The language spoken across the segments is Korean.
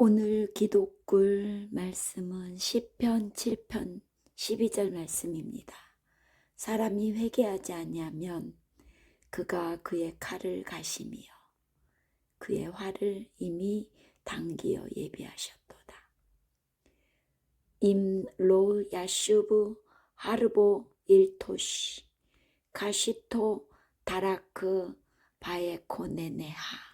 오늘 기독글 말씀은 시편 7편 12절 말씀입니다. 사람이 회개하지 아니하면 그가 그의 칼을 가시며 그의 활을 이미 당기어 예비하셨도다. 임로 야슈브 하르보 일토시 가시토 다라크 바에코네네하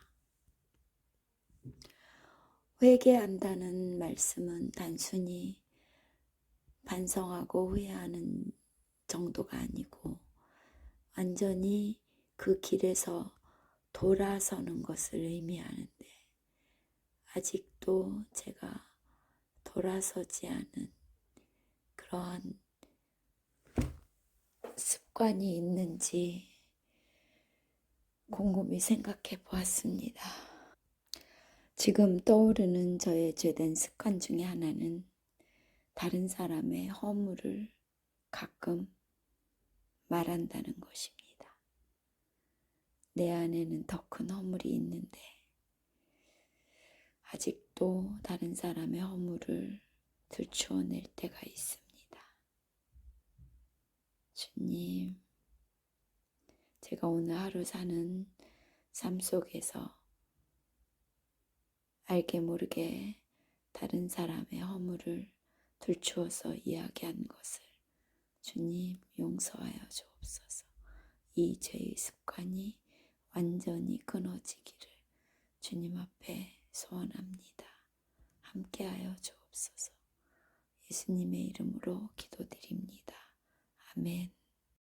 회개한다는 말씀은 단순히 반성하고 후회하는 정도가 아니고 완전히 그 길에서 돌아서는 것을 의미하는데 아직도 제가 돌아서지 않은 그러한 습관이 있는지 곰곰이 생각해 보았습니다. 지금 떠오르는 저의 죄된 습관 중에 하나는 다른 사람의 허물을 가끔 말한다는 것입니다. 내 안에는 더 큰 허물이 있는데 아직도 다른 사람의 허물을 들추어낼 때가 있습니다. 주님, 제가 오늘 하루 사는 삶 속에서 알게 모르게 다른 사람의 허물을 들추어서 이야기한 것을 주님 용서하여 주옵소서. 이 죄의 습관이 완전히 끊어지기를 주님 앞에 소원합니다. 함께하여 주옵소서. 예수님의 이름으로 기도드립니다. 아멘.